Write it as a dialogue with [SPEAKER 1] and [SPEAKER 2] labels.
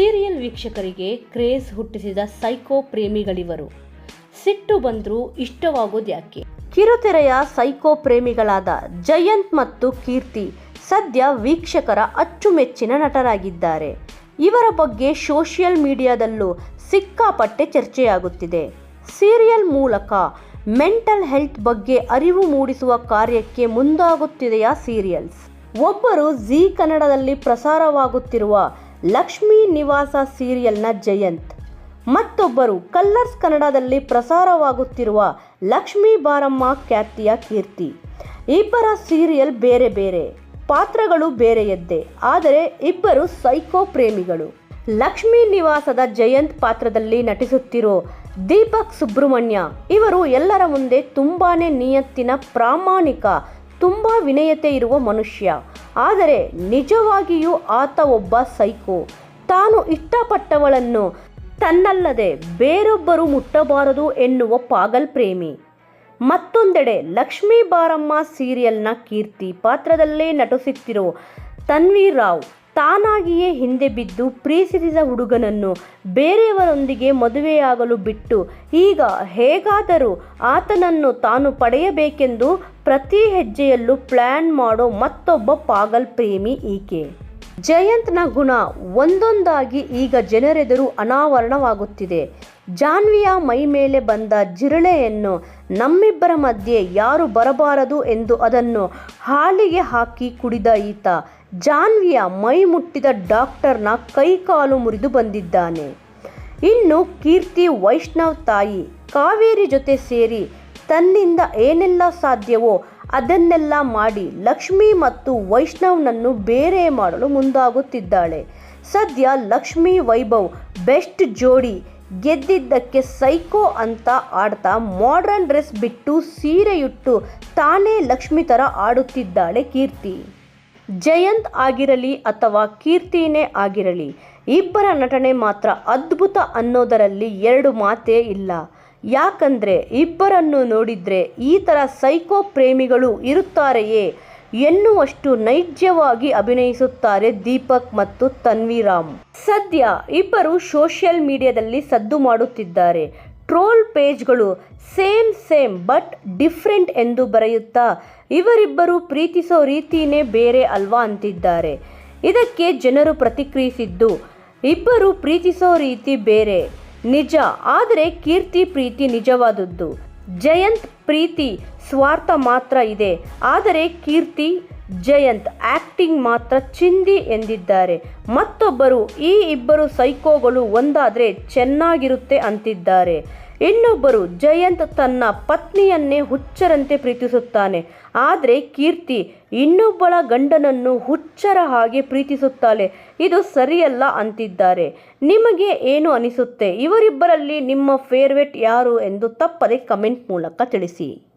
[SPEAKER 1] Serial ವೀಕ್ಷಕರಿಗೆ craze ಹುಟ್ಟಿಸಿದ psycho ಪ್ರೇಮಿಗಳಿವರು. ಸಿಟ್ಟು ಬಂದರೂ ಇಷ್ಟವಾಗೋದ್ಯಾಕೆ ಕಿರುತೆರೆಯ ಸೈಕೋ ಪ್ರೇಮಿಗಳಾದ ಜಯಂತ್ ಮತ್ತು ಕೀರ್ತಿ ಸದ್ಯ ವೀಕ್ಷಕರ ಅಚ್ಚುಮೆಚ್ಚಿನ ನಟರಾಗಿದ್ದಾರೆ. ಇವರ ಬಗ್ಗೆ ಸೋಷಿಯಲ್ ಮೀಡಿಯಾದಲ್ಲೂ ಸಿಕ್ಕಾಪಟ್ಟೆ ಚರ್ಚೆಯಾಗುತ್ತಿದೆ. ಸೀರಿಯಲ್ ಮೂಲಕ ಮೆಂಟಲ್ ಹೆಲ್ತ್ ಬಗ್ಗೆ ಅರಿವು ಮೂಡಿಸುವ ಕಾರ್ಯಕ್ಕೆ ಮುಂದಾಗುತ್ತಿದೆಯಾ ಸೀರಿಯಲ್ಸ್? ಒಬ್ಬರು ಜೀ ಕನ್ನಡದಲ್ಲಿ ಪ್ರಸಾರವಾಗುತ್ತಿರುವ ಲಕ್ಷ್ಮೀ ನಿವಾಸ ಸೀರಿಯಲ್ನ ಜಯಂತ್. ಮತ್ತೊಬ್ಬರು ಕಲ್ಲರ್ಸ್ ಕನ್ನಡದಲ್ಲಿ ಪ್ರಸಾರವಾಗುತ್ತಿರುವ ಲಕ್ಷ್ಮೀ ಬಾರಮ್ಮ ಖ್ಯಾತಿಯ ಕೀರ್ತಿ. ಇಬ್ಬರ ಸೀರಿಯಲ್ ಬೇರೆ ಬೇರೆ, ಪಾತ್ರಗಳು ಬೇರೆಯದ್ದೇ ಆದರೆ ಇಬ್ಬರು ಸೈಕೋ ಪ್ರೇಮಿಗಳು. ಲಕ್ಷ್ಮೀ ನಿವಾಸದ ಜಯಂತ್ ಪಾತ್ರದಲ್ಲಿ ನಟಿಸುತ್ತಿರೋ ದೀಪಕ್ ಸುಬ್ರಹ್ಮಣ್ಯ ಇವರು ಎಲ್ಲರ ಮುಂದೆ ತುಂಬಾನೇ ನಿಯತ್ತಿನ ಪ್ರಾಮಾಣಿಕ ತುಂಬ ವಿನಯತೆ ಇರುವ ಮನುಷ್ಯ. ಆದರೆ ನಿಜವಾಗಿಯೂ ಆತ ಒಬ್ಬ ಸೈಕೋ. ತಾನು ಇಷ್ಟಪಟ್ಟವಳನ್ನು ತನ್ನಲ್ಲದೆ ಬೇರೊಬ್ಬರು ಮುಟ್ಟಬಾರದು ಎನ್ನುವ ಪಾಗಲ್ ಪ್ರೇಮಿ. ಮತ್ತೊಂದೆಡೆ ಲಕ್ಷ್ಮೀ ಬಾರಮ್ಮ ಸೀರಿಯಲ್ನ ಕೀರ್ತಿ ಪಾತ್ರದಲ್ಲೇ ನಟಿಸುತ್ತಿರೋ ತನ್ವಿ ರಾವ್ ತಾನಾಗಿಯೇ ಹಿಂದೆ ಬಿದ್ದು ಪ್ರೀತಿಸಿದ ಹುಡುಗನನ್ನು ಬೇರೆಯವರೊಂದಿಗೆ ಮದುವೆಯಾಗಲು ಬಿಟ್ಟು ಈಗ ಹೇಗಾದರೂ ಆತನನ್ನು ತಾನು ಪಡೆಯಬೇಕೆಂದು ಪ್ರತಿ ಹೆಜ್ಜೆಯಲ್ಲೂ ಪ್ಲ್ಯಾನ್ ಮಾಡೋ ಮತ್ತೊಬ್ಬ ಪಾಗಲ್ ಪ್ರೇಮಿ ಈಕೆ. ಜಯಂತ್ನ ಗುಣ ಒಂದೊಂದಾಗಿ ಈಗ ಜನರೆದುರು ಅನಾವರಣವಾಗುತ್ತಿದೆ. ಜಾನ್ವಿಯ ಮೈ ಮೇಲೆ ಬಂದ ಜಿರಳೆಯನ್ನು ನಮ್ಮಿಬ್ಬರ ಮಧ್ಯೆ ಯಾರು ಬರಬಾರದು ಎಂದು ಅದನ್ನು ಹಾಲಿಗೆ ಹಾಕಿ ಕುಡಿದ ಈತ. ಜಾನ್ವಿಯ ಮೈ ಮುಟ್ಟಿದ ಡಾಕ್ಟರ್ನ ಕೈಕಾಲು ಮುರಿದು ಬಂದಿದ್ದಾನೆ. ಇನ್ನು ಕೀರ್ತಿ, ವೈಷ್ಣವ್ ತಾಯಿ, ಕಾವೇರಿ ಜೊತೆ ಸೇರಿ ತನ್ನಿಂದ ಏನೆಲ್ಲ ಸಾಧ್ಯವೋ ಅದನ್ನೆಲ್ಲ ಮಾಡಿ ಲಕ್ಷ್ಮಿ ಮತ್ತು ವೈಷ್ಣವ್ನನ್ನು ಬೇರೆ ಮಾಡಲು ಮುಂದಾಗುತ್ತಿದ್ದಾಳೆ. ಸದ್ಯ ಲಕ್ಷ್ಮಿ ವೈಭವ್ ಬೆಸ್ಟ್ ಜೋಡಿ ಗೆದ್ದಿದ್ದಕ್ಕೆ ಸೈಕೋ ಅಂತ ಆಡ್ತಾ ಮಾಡ್ರನ್ ಡ್ರೆಸ್ ಬಿಟ್ಟು ಸೀರೆಯುಟ್ಟು ತಾನೇ ಲಕ್ಷ್ಮಿ ಥರ ಆಡುತ್ತಿದ್ದಾಳೆ ಕೀರ್ತಿ. ಜಯಂತ್ ಆಗಿರಲಿ ಅಥವಾ ಕೀರ್ತಿನೇ ಆಗಿರಲಿ, ಇಬ್ಬರ ನಟನೆ ಮಾತ್ರ ಅದ್ಭುತ ಅನ್ನೋದರಲ್ಲಿ ಎರಡು ಮಾತೇ ಇಲ್ಲ. ಯಾಕಂದರೆ ಇಬ್ಬರನ್ನು ನೋಡಿದರೆ ಈ ಥರ ಸೈಕೋ ಪ್ರೇಮಿಗಳು ಇರುತ್ತಾರೆಯೇ ಎನ್ನುವಷ್ಟು ನೈಜವಾಗಿ ಅಭಿನಯಿಸುತ್ತಾರೆ ದೀಪಕ್ ಮತ್ತು ತನ್ವಿರಾಮ್. ಸದ್ಯ ಇಬ್ಬರು ಸೋಷಿಯಲ್ ಮೀಡಿಯಾದಲ್ಲಿ ಸದ್ದು ಮಾಡುತ್ತಿದ್ದಾರೆ. ಟ್ರೋಲ್ ಪೇಜ್ಗಳು ಸೇಮ್ ಸೇಮ್ ಬಟ್ ಡಿಫ್ರೆಂಟ್ ಎಂದು ಬರೆಯುತ್ತಾ ಇವರಿಬ್ಬರು ಪ್ರೀತಿಸೋ ರೀತಿಯೇ ಬೇರೆ ಅಲ್ವಾ ಅಂತಿದ್ದಾರೆ. ಇದಕ್ಕೆ ಜನರು ಪ್ರತಿಕ್ರಿಯಿಸಿದ್ದು, ಇಬ್ಬರು ಪ್ರೀತಿಸೋ ರೀತಿ ಬೇರೆ. ನಿಜ, ಆದರೆ ಕೀರ್ತಿ ಪ್ರೀತಿ ನಿಜವಾದದ್ದು. ಜಯಂತ್ ಪ್ರೀತಿ, ಸ್ವಾರ್ಥ ಮಾತ್ರ ಇದೆ. ಆದರೆ ಕೀರ್ತಿ, ಜಯಂತ್ ಆಕ್ಟಿಂಗ್ ಮಾತ್ರ ಚಿಂದಿ ಎಂದಿದ್ದಾರೆ. ಮತ್ತೊಬ್ಬರು, ಈ ಇಬ್ಬರು ಸೈಕೋಗಳು ಒಂದಾದರೆ ಚೆನ್ನಾಗಿರುತ್ತೆ ಅಂತಿದ್ದಾರೆ. ಇನ್ನೊಬ್ಬರು ಜಯಂತ್ ತನ್ನ ಪತ್ನಿಯನ್ನೇ ಹುಚ್ಚರಂತೆ ಪ್ರೀತಿಸುತ್ತಾನೆ. ಆದರೆ ಕೀರ್ತಿ ಇನ್ನೊಬ್ಬಳ ಗಂಡನನ್ನು ಹುಚ್ಚರ ಹಾಗೆ ಪ್ರೀತಿಸುತ್ತಾಳೆ. ಇದು ಸರಿಯಲ್ಲ ಅಂತಿದ್ದಾರೆ. ನಿಮಗೆ ಏನು ಅನಿಸುತ್ತೆ? ಇವರಿಬ್ಬರಲ್ಲಿ ನಿಮ್ಮ ಫೇವ್ರೆಟ್ ಯಾರು ಎಂದು ತಪ್ಪದೆ ಕಮೆಂಟ್ ಮೂಲಕ ತಿಳಿಸಿ.